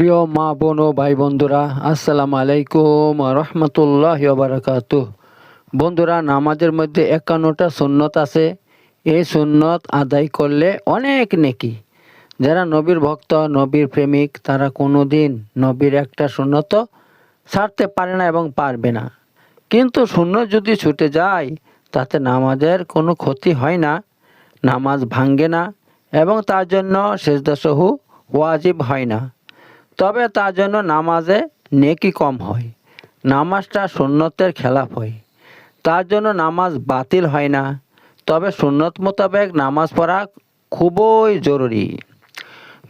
প্রিয় মা, বোন ও ভাই বন্ধুরা, আসসালামু আলাইকুম রহমতুল্লাহ বারাকাত বন্ধুরা, নামাজের মধ্যে একান্নটা সুন্নত আছে। এই সুন্নত আদায় করলে অনেক নেকি। যারা নবীর ভক্ত, নবীর প্রেমিক, তারা কোনো দিন নবীর একটা সুন্নত ছাড়তে পারে না এবং পারবে না। কিন্তু শূন্য যদি ছুটে যায়, তাতে নামাজের কোনো ক্ষতি হয় না, নামাজ ভাঙ্গে না এবং তার জন্য সেজদাসহু ওয়াজিব হয় না। তবে তার জন্য নামাজে নেকি কম হয়। নামাজটা সুন্নতের খেলাফ হয়। তার জন্য নামাজ বাতিল হয় না। তবে সুন্নত মোতাবেক নামাজ পড়া খুবই জরুরি।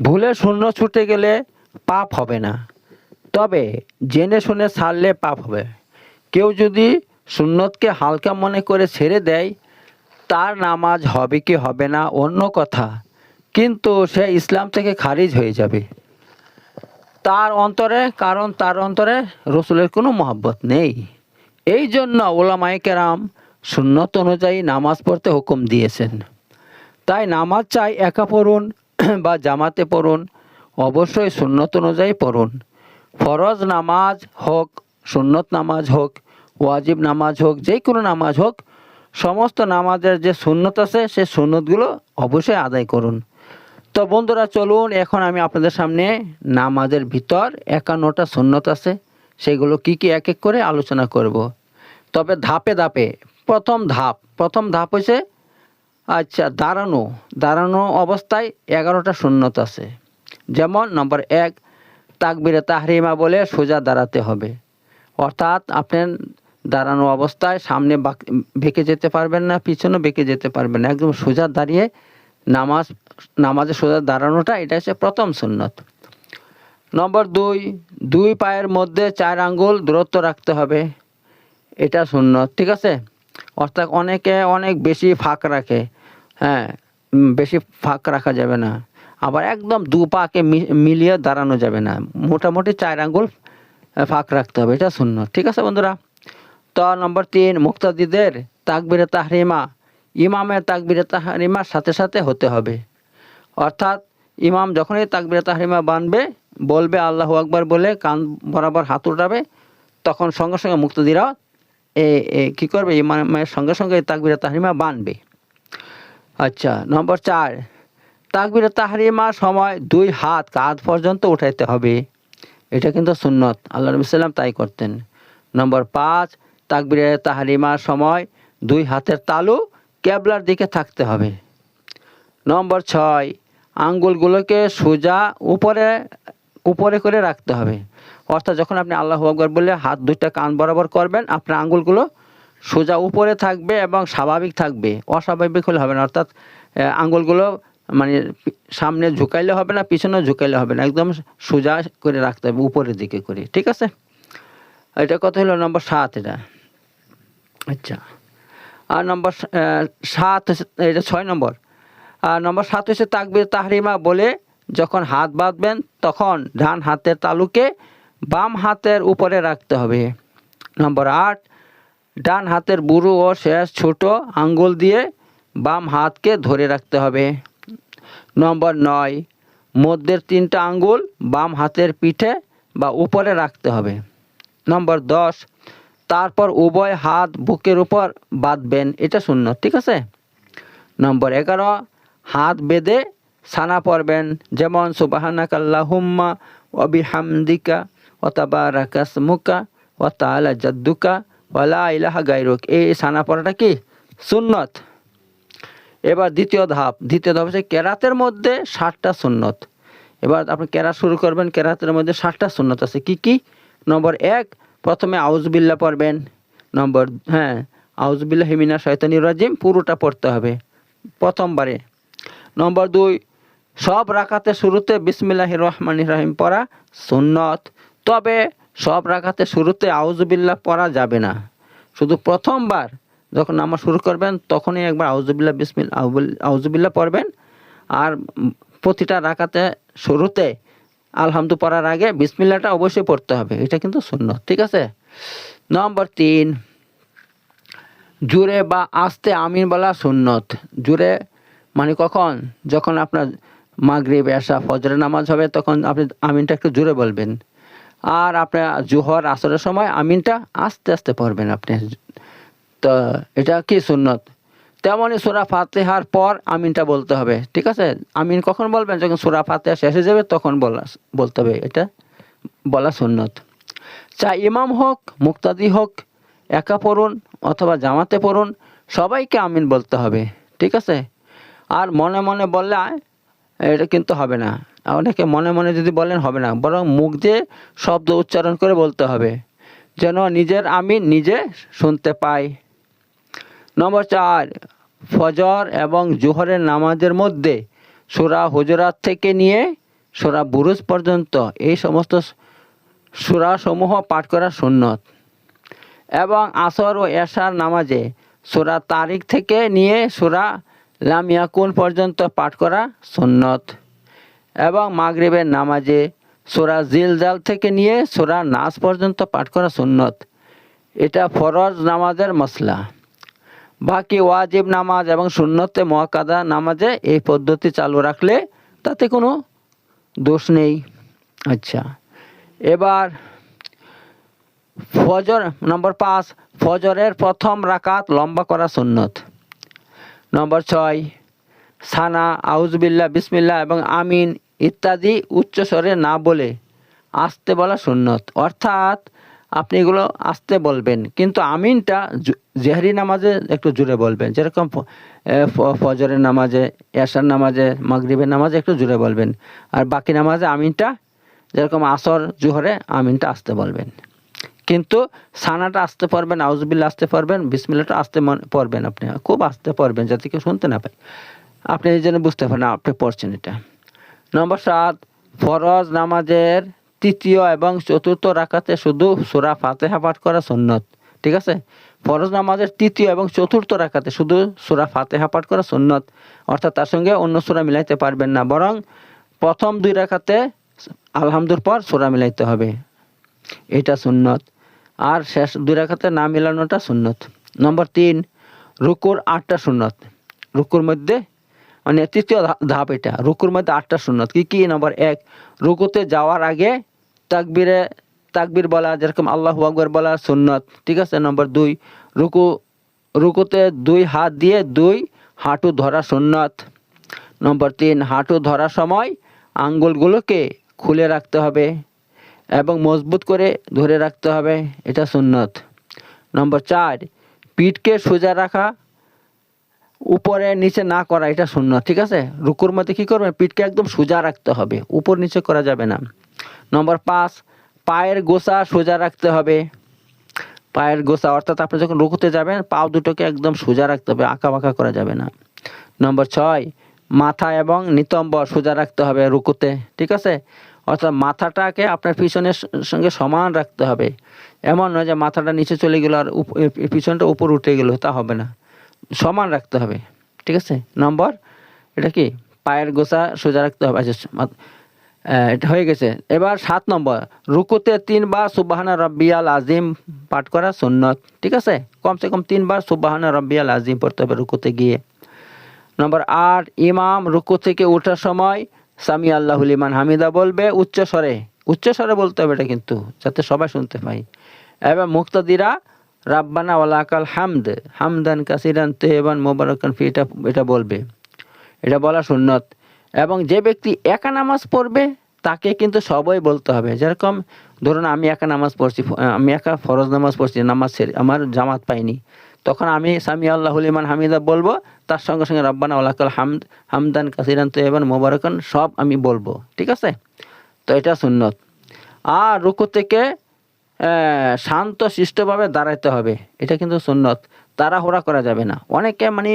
ভুলে শূন্য ছুটে গেলে পাপ হবে না। তবে জেনে শুনে ছাড়লে পাপ হবে। কেউ যদি সুন্নতকে হালকা মনে করে ছেড়ে দেয়, তার নামাজ হবে কি হবে না অন্য কথা। কিন্তু সে ইসলাম থেকে খারিজ হয়ে যাবে। তার অন্তরে, কারণ তার অন্তরে রসুলের কোনো মহব্বত নেই। এই জন্য ওলামায়ে কেরাম সুন্নত অনুযায়ী নামাজ পড়তে হুকুম দিয়েছেন। তাই নামাজ চাই একা পড়ুন বা জামাতে পড়ুন, অবশ্যই সুন্নত অনুযায়ী পড়ুন। ফরজ নামাজ হোক, সুন্নত নামাজ হোক, ওয়াজিব নামাজ হোক যে কোনো নামাজ হোক, সমস্ত নামাজের যে সুন্নত আছে সে সুন্নতগুলো অবশ্যই আদায় করুন। তো বন্ধুরা, চলুন এখন আমি আপনাদের সামনে নামাজের ভিতর একান্নটা সুন্নত আছে, সেগুলো কি কি এক এক করে আলোচনা করব। তবে ধাপে ধাপে, প্রথম ধাপ প্রথম ধাপ হয়েছে আচ্ছা দাঁড়ানো। দাঁড়ানো অবস্থায় এগারোটা সুন্নত আছে। যেমন নম্বর এক, তাকবিরে তাহরিমা বলে সোজা দাঁড়াতে হবে। অর্থাৎ আপনার দাঁড়ানো অবস্থায় সামনে বাক- বেঁকে যেতে পারবেন না, পিছনে বেঁকে যেতে পারবেন না, একদম সোজা দাঁড়িয়ে নামাজ, নামাজে সোজা দাঁড়ানোটা, এটা হচ্ছে প্রথম সুন্নত। নম্বর দুই দুই পায়ের মধ্যে চার আঙ্গুল দূরত্ব রাখতে হবে। এটা সুন্নত, ঠিক আছে? অর্থাৎ অনেকে অনেক বেশি ফাঁক রাখে। হ্যাঁ বেশি ফাঁক রাখা যাবে না। আবার একদম দু পাকে মিলিয়ে দাঁড়ানো যাবে না। মোটামুটি চার আঙ্গুল ফাঁক রাখতে হবে। এটা সুন্নত, ঠিক আছে বন্ধুরা? তো, নম্বর তিন, মুক্তাদিদের তাকবিরে তাহরিমা। ইমামের তাকবিরে তাহারিমার সাথে সাথে হতে হবে। অর্থাৎ ইমাম যখনই তাকবিরে তাহারিমা বানবে, বলবে আল্লাহ আকবার বলে কান বরাবর হাত উঠাবে তখন সঙ্গে সঙ্গে মুক্তদিরাও এ এ, কী করবে? ইমামের সঙ্গে সঙ্গে তাকবিরে তাহারিমা বানবে। আচ্ছা নম্বর চার। তাকবিরে তাহরিমার সময় দুই হাত কাঁধ পর্যন্ত উঠাইতে হবে। এটা কিন্তু সুন্নত। আল্লাহ নবী সাল্লাম তাই করতেন। নম্বর পাঁচ, তাকবিরে তাহারিমার সময় দুই হাতের তালু কেবলার দিকে থাকতে হবে। নম্বর ছয়, আঙ্গুলগুলোকে সোজা উপরে উপরে করে রাখতে হবে। অর্থাৎ যখন আপনি আল্লাহ আকবর বলে হাত দুইটা কান বরাবর করবেন, আপনার আঙ্গুলগুলো সোজা উপরে থাকবে এবং স্বাভাবিক থাকবে, অস্বাভাবিক হলে হবে না। অর্থাৎ আঙ্গুলগুলো মানে সামনে ঝুঁকাইলে হবে না, পিছনে ঝুঁকাইলে হবে না। একদম সোজা করে রাখতে হবে, উপরের দিকে করে। ঠিক আছে? এটা কত হলো? নম্বর সাত এটা। আচ্ছা। আর নম্বর সাত এটা ছয় নম্বর। আর নম্বর সাত হচ্ছে তাকবির তাহরিমা বলে, যখন হাত বাঁধবেন তখন ডান হাতের তালুকে বাম হাতের উপরে রাখতে হবে। নম্বর আট, ডান হাতের বুড়ো ও শেষ ছোট আঙ্গুল দিয়ে বাম হাতকে ধরে রাখতে হবে। নম্বর নয়, মধ্যের তিনটা আঙ্গুল বাম হাতের পিঠে বা উপরে রাখতে হবে। নম্বর দশ তারপর উভয় হাত বুকের উপর বাঁধবেন। এটা শূন্য, ঠিক আছে? নম্বর এগারো, হাত বেঁধে সানা পড়বেন। যেমন, সুবাহানাক আল্লাহুম্মা অবিহামদিকা অতাবারাকাসমুকা ও তালা জাদ্দুকা ওয়ালা ইলাহা গাইরুক এই সানা পড়াটা কি? সুন্নত। এবার দ্বিতীয় ধাপ। দ্বিতীয় ধাপ হচ্ছে কেরাতের মধ্যে ষাটটা সুন্নত। এবার আপনি কেরাত শুরু করবেন, কেরাতের মধ্যে ষাটটা সুন্নত আছে। কি কি? নম্বর এক প্রথমে আউজবিল্লা পড়বেন, নম্বর হ্যাঁ আউজবিল্লা হিমিনা শয়তানি রাজিম, পুরোটা পড়তে হবে প্রথমবারে। নম্বর দুই, সব রাখাতে শুরুতে বিসমিল্লাহ রহমান রাহিম পড়া সুন্নত, তবে সব রাখাতে শুরুতে আউজবিল্লা পড়া যাবে না। শুধু প্রথমবার যখন নামাজ শুরু করবেন, তখনই একবার আউজুবিল্লা বিসমিল আউজুবিল্লা পড়বেন। আর প্রতিটা রাখাতে শুরুতে আলহামদু পড়ার আগে বিসমিল্লাটা অবশ্যই পড়তে হবে। এটা কিন্তু শূন্য ঠিক আছে? নম্বর তিন জুড়ে বা আস্তে আমিন বলা সুন্নত জুড়ে মানে কখন? যখন আপনার মাগরিব, এশা, ফজরের নামাজ হবে, তখন আপনি আমিনটা একটু জোরে বলবেন। আর আপনার জোহর, আসরের সময় আমিনটা আস্তে আস্তে পড়বেন আপনি। তো এটা কি সুন্নত তেমনই সুরা ফাতেহার পর আমিনটা বলতে হবে, ঠিক আছে? আমিন কখন বলবেন? যখন সুরা ফাতেহা শেষ হয়ে যাবে, তখন বলা বলতে হবে, এটা বলা সুন্নত। চা, ইমাম হোক, মুক্তাদি হোক, একা পড়ুন অথবা জামাতে পড়ুন, সবাইকে আমিন বলতে হবে, ঠিক আছে? আর মনে মনে বললে এটা কিন্তু হবে না। অনেকে মনে মনে যদি বলেন, হবে না। বরং মুখ দিয়ে শব্দ উচ্চারণ করে বলতে হবে, যেন নিজের আমিন নিজে শুনতে পাই নম্বর চার, ফজর এবং জোহরের নামাজের মধ্যে সুরা হুজরাত থেকে নিয়ে সুরা বুরুজ পর্যন্ত এই সমস্ত সুরাসমূহ পাঠ করা সুন্নত। এবং আসর ও এশার নামাজে সুরা তারিখ থেকে নিয়ে সুরা লামিয়াকুন পর্যন্ত পাঠ করা সুন্নত। এবং মাগরিবের নামাজে সুরা জিলজাল থেকে নিয়ে সুরা নাচ পর্যন্ত পাঠ করা সুন্নত। এটা ফরজ নামাজের মশলা বাকি ওয়াজিব নামাজ এবং সুন্নতে মহাকাদা নামাজে এই পদ্ধতি চালু রাখলে তাতে কোনো দোষ নেই। আচ্ছা এবার ফজর নম্বর পাঁচ, ফজরের প্রথম রাকাত লম্বা করা সুন্নত। নম্বর ছয়, সানা আউজবিল্লা বিসমিল্লা এবং আমিন ইত্যাদি উচ্চস্বরে না বলে আসতে বলা সুন্নত। অর্থাৎ আপনি এগুলো আসতে বলবেন। কিন্তু আমিনটা জেহরি নামাজে একটু জুড়ে বলবেন। যেরকম ফজরের নামাজে, এশার নামাজে, মাগরিবের নামাজে একটু জুড়ে বলবেন। আর বাকি নামাজে আমিনটা, যেরকম আসর, জোহরে আমিনটা আসতে বলবেন। কিন্তু সানাটা আসতে পারবেন আউজবিল্লা আসতে পারবেন বিসমিল্লাটা আসতে পড়বেন আপনি। খুব আসতে পারবেন যাতে কেউ শুনতে না পায়। আপনি এই জন্য বুঝতে পারেন, আপনি পড়ছেন এটা। নম্বর সাত, ফরজ নামাজের তৃতীয় এবং চতুর্থ রাকাতে শুধু সুরা ফাতেহা পাঠ করা সুন্নত, ঠিক আছে? ফরজ নামাজের তৃতীয় এবং চতুর্থ রাকাতে শুধু সুরা ফাতেহা পাঠ করা সুন্নত, অর্থাৎ তার সঙ্গে অন্য সুরা মিলাইতে পারবেন না, বরং প্রথম দুই রাখাতে আলহামদুর পর সুরা মিলাইতে হবে। এটা সুন্নত। আর শেষ দুই রাখাতে না মিলানোটা সুন্নত। নম্বর তিন, রুকুর আটটা সুন্নত। রুকুর মধ্যে মানে তৃতীয় ধাপ এটা, রুকুর মধ্যে আটটা সুন্নত। কি কি? নম্বর এক, রুকুতে যাওয়ার আগে তাকবিরে তাকবির বলা, যেরকম আল্লাহ আকবর বলা, সুন্নত। ঠিক আছে? নম্বর দুই, রুকু, রুকুতে দুই হাত দিয়ে দুই হাঁটু ধরা সুন্নত। নম্বর তিন, হাঁটু ধরার সময় আঙ্গুলগুলোকে খুলে রাখতে হবে এবং মজবুত করে ধরে রাখতে হবে, এটা সুন্নত। নম্বর চার, পিঠকে সোজা রাখা, উপরে নিচে না করা, এটা শূন্য ঠিক আছে? রুকুর মধ্যে কী করবেন পিঠকে একদম সোজা রাখতে হবে, উপর নিচে করা যাবে না। নম্বর পাঁচ, পায়ের গোসা সোজা রাখতে হবে। পায়ের গোসা, অর্থাৎ আপনি যখন রুকুতে যাবেন, পাও দুটোকে একদম সোজা রাখতে হবে আঁকা বাঁকা করা যাবে না। নম্বর ছয়, মাথা এবং নিতম্ব সোজা রাখতে হবে রুকুতে, ঠিক আছে? অর্থাৎ মাথাটাকে আপনার পিছনের সঙ্গে সমান রাখতে হবে। এমন নয় যে মাথাটা নিচে চলে গেলো আর পিছনটা উপর উঠে গেলো, তা হবে না। সমান রাখতে হবে, ঠিক আছে? নম্বর এটা কি? পায়ের গোসা সোজা রাখতে হবে আচ্ছা হয়ে গেছে। এবার সাত নম্বর, রুকুতে তিনবার সুবাহানা রব্বিয়াল আজিম পাঠ করা সুন্নত। ঠিক আছে? কমসে কম তিনবার সুবাহানা রব্বিয়াল আজিম পড়তে হবে রুকুতে গিয়ে। নম্বর আট, ইমাম রুকু থেকে ওঠার সময় সামি আল্লাহুল ইমান হামিদা বলবে, উচ্চ স্বরে। উচ্চ স্বরে বলতে হবে এটা কিন্তু, যাতে সবাই শুনতে পাই এবার মুক্তাদিরা, রাব্বানা ওয়ালাকাল হামদ, হামদান কাসিরান তেহবান মোবারকান ফি এটা এটা বলবে। এটা বলা সুন্নত। এবং যে ব্যক্তি একা নামাজ পড়বে, তাকে কিন্তু সবাই বলতে হবে। যেরকম ধরুন আমি একা নামাজ পড়ছি আমি একা ফরজ নামাজ পড়ছি, নামাজ সেরে আমার জামাত পাইনি। তখন আমি সামি আল্লাহুল ইমান হামিদা বলব, তার সঙ্গে সঙ্গে রব্বানা ওলাকাল হামদ, হামদান কাসিরান তৈবান মোবারকান, সব আমি বলব। ঠিক আছে? তো এটা সুন্নত। আর রুকু থেকে শান্ত শিষ্টভাবে দাঁড়াইতে হবে। এটা কিন্তু সুন্নত। তারা তাড়াহুড়া করা যাবে না। অনেকে মানে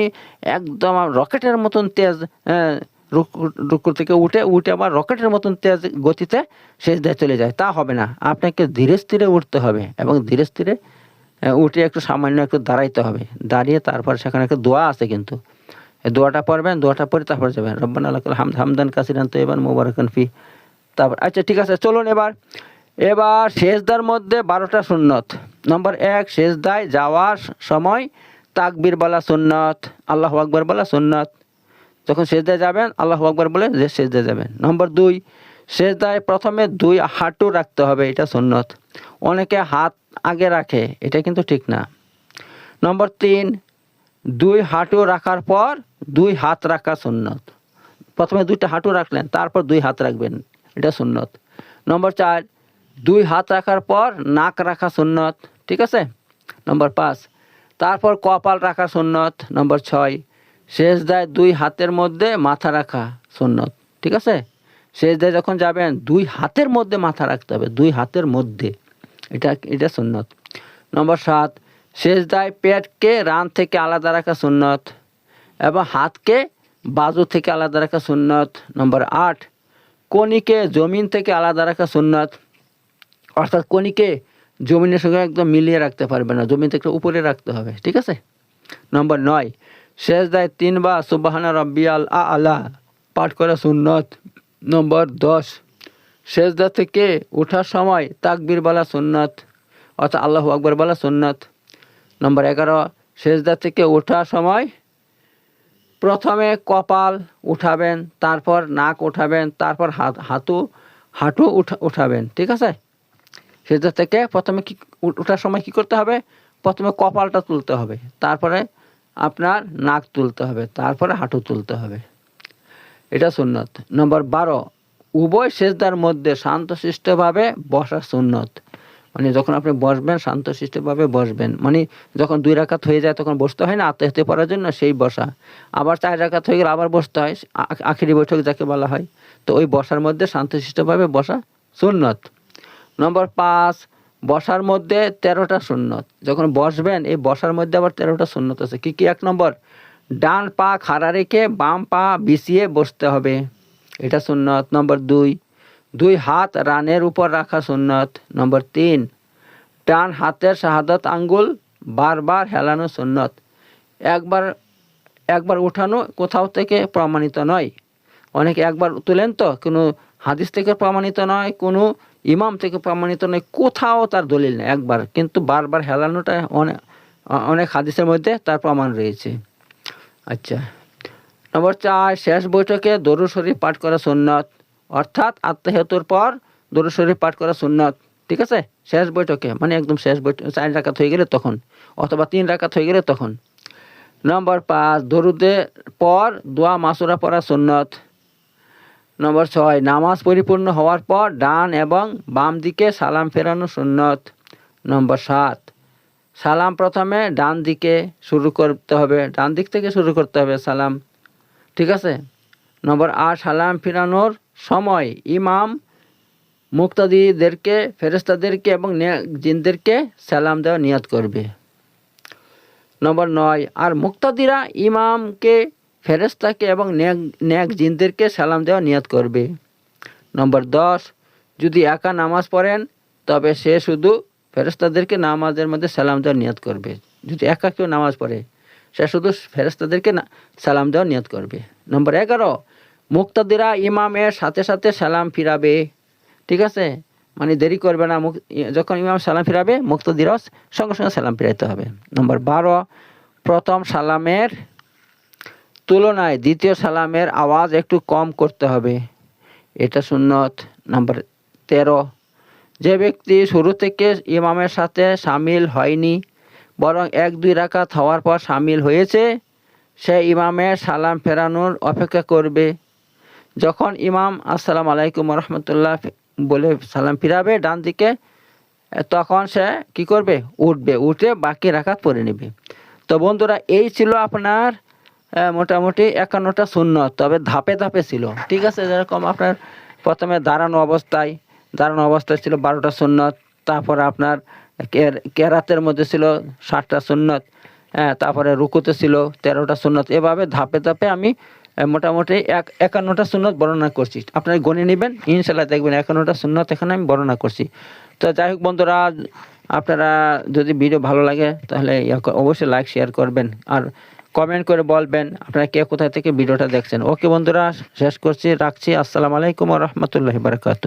একদম রকেটের মতন তেজ রুকু রুকু থেকে উঠে উঠে আবার রকেটের মতন তেজ গতিতে শেষ দিয়ে চলে যায়। তা হবে না। আপনাকে ধীরে স্থিরে উঠতে হবে এবং ধীরে স্থিরে উঠে একটু সামান্য একটু দাঁড়াইতে হবে। দাঁড়িয়ে তারপর সেখানে একটা দোয়া আছে কিন্তু। দোয়াটা পড়বেন, দোয়াটা পড়ে তারপর যাবেন। রব্বান আল্লাহ হামদ হামদান কাসিরান তো এবার মোবারকান ফি। তারপর আচ্ছা ঠিক আছে, চলুন এবার। এবার শেষদার মধ্যে বারোটা সুন্নত। নম্বর এক শেষদায় যাওয়ার সময় তাকবীর বলা সুন্নত। আল্লাহ আকবর বলা সুন্নত। যখন সেজদায় যাবেন, আল্লাহ আকবর বলে যে সেজদায় যাবেন। নম্বর দুই, সেজদায় প্রথমে দুই হাঁটু রাখতে হবে, এটা সুন্নত। অনেকে হাত আগে রাখে, এটা কিন্তু ঠিক না। নম্বর তিন, দুই হাঁটু রাখার পর দুই হাত রাখা সুন্নত। প্রথমে দুইটা হাঁটু রাখলেন, তারপর দুই হাত রাখবেন, এটা সুন্নত। নম্বর চার, দুই হাত রাখার পর নাক রাখা সুন্নত, ঠিক আছে? নম্বর পাঁচ, তারপর কপাল রাখা সুন্নত। নম্বর ছয় শেষ দায় দুই হাতের মধ্যে মাথা রাখা সুন্নত, ঠিক আছে? শেষ দায় যখন যাবেন, দুই হাতের মধ্যে মাথা রাখতে হবে, দুই হাতের মধ্যে। এটা এটা সুন্নত। নম্বর সাত শেষ দায় পেটকে রান থেকে আলাদা রাখা সুন্নত এবং হাতকে বাজু থেকে আলাদা রাখা সুন্নত। নম্বর আট কনিকে জমিন থেকে আলাদা রাখা সুন্নত। অর্থাৎ কনিকে জমিনের সঙ্গে একদম মিলিয়ে রাখতে পারবে না জমিন থেকে উপরে রাখতে হবে, ঠিক আছে? নম্বর নয় শেষ দায় তিনবার সুবাহানা রব্বিয়াল আলা পাঠ করা সুন্নত নম্বর দশ। সেজদা থেকে ওঠার সময় তাকবীর বলা সুন্নত, অর্থাৎ আল্লাহ আকবর বলা সুন্নত। নম্বর এগারো সেজদা থেকে ওঠার সময় প্রথমে কপাল উঠাবেন, তারপর নাক উঠাবেন, তারপর হাত হাতু হাঁটু উঠা, উঠাবেন, ঠিক আছে? সেজদা থেকে প্রথমে কি ওঠার সময় কি করতে হবে? প্রথমে কপালটা তুলতে হবে, তারপরে আপনার নাক তুলতে হবে, তারপরে হাঁটু তুলতে হবে। এটা সুন্নত। নম্বর বারো, উভয় সেজদার মধ্যে শান্তশিষ্টভাবে বসা সুন্নত। মানে যখন আপনি বসবেন, শান্তশিষ্টভাবে বসবেন। মানে যখন দুই রাকাত হয়ে যায়, তখন বসতে হয় না আত্মহত্যা পড়ার জন্য সেই বসা। আবার চার রাকাত হয়ে গেলে আবার বসতে হয় আখেরি বৈঠক যাকে বলা হয়। তো ওই বসার মধ্যে শান্তশিষ্টভাবে বসা সুন্নত। নম্বর পাঁচ বসার মধ্যে তেরোটা সুন্নত। যখন বসবেন, এই বসার মধ্যে আবার তেরোটা সুন্নত আছে। কি কি? এক নম্বর, ডান পা খাড়া রেখে বাম পা বিছিয়ে বসতে হবে। এটা সুন্নত। নম্বর দুই দুই হাত রানের উপর রাখা সুন্নত। নম্বর তিন, ডান হাতের শাহাদত আঙ্গুল বারবার হেলানো সুন্নত। একবার একবার উঠানো কোথাও থেকে প্রমাণিত নয়। অনেকে একবার তুলেন তো, কোনো হাদিস থেকে প্রমাণিত নয়, কোনো ইমাম থেকে প্রমাণিত নয়, কোথাও তার দলিল নেই, একবার। কিন্তু বারবার হেলানোটা অনেক অনেক হাদিসের মধ্যে তার প্রমাণ রয়েছে। আচ্ছা নম্বর চার, শেষ বৈঠকে দরুদ শরীফ পাঠ করা সুন্নত। অর্থাৎ আত্মহেতুর পর দরুদ শরীফ পাঠ করা সুন্নত। ঠিক আছে? শেষ বৈঠকে মানে একদম শেষ বৈঠক চার রাকাত হয়ে গেলে তখন, অথবা তিন রাকাত হয়ে গেলে তখন। নম্বর পাঁচ, দরুদের পর দোয়া মাসুরা পড়া সুন্নত। নম্বর ছয়, নামাজ পরিপূর্ণ হওয়ার পর ডান এবং বাম দিকে সালাম ফেরানো সুন্নত। নম্বর সাত, সালাম প্রথমে ডান দিকে শুরু করতে হবে, ডান দিক থেকে শুরু করতে হবে সালাম। ঠিক আছে? নম্বর আট, সালাম ফিরানোর সময় ইমাম মুক্তাদিদেরকে ফেরেস্তাদেরকে এবং জিনদেরকে সালাম দেওয়া নিয়ত করবে। নম্বর নয়, আর মুক্তাদিরা ইমামকে ফেরেস্তাকে এবং নেক জিনদেরকে সালাম দেওয়া নিয়ত করবে। নম্বর দশ, যদি একা নামাজ পড়েন, তবে সে শুধু ফেরেস্তাদেরকে নামাজের মধ্যে সালাম দেওয়ার নিয়ত করবে। যদি একা কেউ নামাজ পড়ে, সে শুধু ফেরেস্তাদেরকে সালাম দেওয়ার নিয়ত করবে। নম্বর এগারো, মুক্তাদিরা ইমামের সাথে সাথে সালাম ফিরাবে। ঠিক আছে? মানে দেরি করবে না যখন ইমাম সালাম ফিরাবে, মুক্তাদিরাও সঙ্গে সঙ্গে সালাম ফিরাইতে হবে। নম্বর বারো, প্রথম সালামের তুলনায় দ্বিতীয় সালামের আওয়াজ একটু কম করতে হবে। এটা সুন্নত নাম্বার তেরো। যে ব্যক্তি শুরু থেকে ইমামের সাথে সামিল হয়নি, বরং এক দুই রাকাত হওয়ার পর সামিল হয়েছে, সে ইমামের সালাম ফেরানোর অপেক্ষা করবে। যখন ইমাম আসসালাম আলাইকুম রহমতুল্লাহ বলে সালাম ফিরাবে ডান দিকে, তখন সে কি করবে? উঠবে, উঠে বাকি রাকাত পরে নেবে। তো বন্ধুরা, এই ছিল আপনার মোটামুটি একান্নটা শূন্য তবে ধাপে ধাপে ছিল। ঠিক আছে, যেরকম আপনার প্রথমে দাঁড়ানো অবস্থায় দাঁড়ানো অবস্থায় ছিল বারোটা সুন্নত, তারপরে আপনার কের- কেরাতের মধ্যে ছিল ষাটটা সুন্নত হ্যাঁ তারপরে রুকুতে ছিল তেরোটা সুন্নত। এভাবে ধাপে ধাপে আমি মোটামুটি এক, একান্নটা সুন্নত বর্ণনা করছি। আপনারা গণে নেবেন ইনশাল্লাহ দেখবেন একান্নটা সুন্নত এখানে আমি বর্ণনা করছি। তো যাই হোক বন্ধুরা, আপনারা যদি ভিডিও ভালো লাগে, তাহলে অবশ্যই লাইক শেয়ার করবেন। আর কমেন্ট করে বলবেন আপনারা কে কোথায় থেকে ভিডিওটা দেখছেন। ওকে বন্ধুরা, শেষ করছি, রাখছি। আসসালামু আলাইকুম রহমতুল্লাহ বারকাত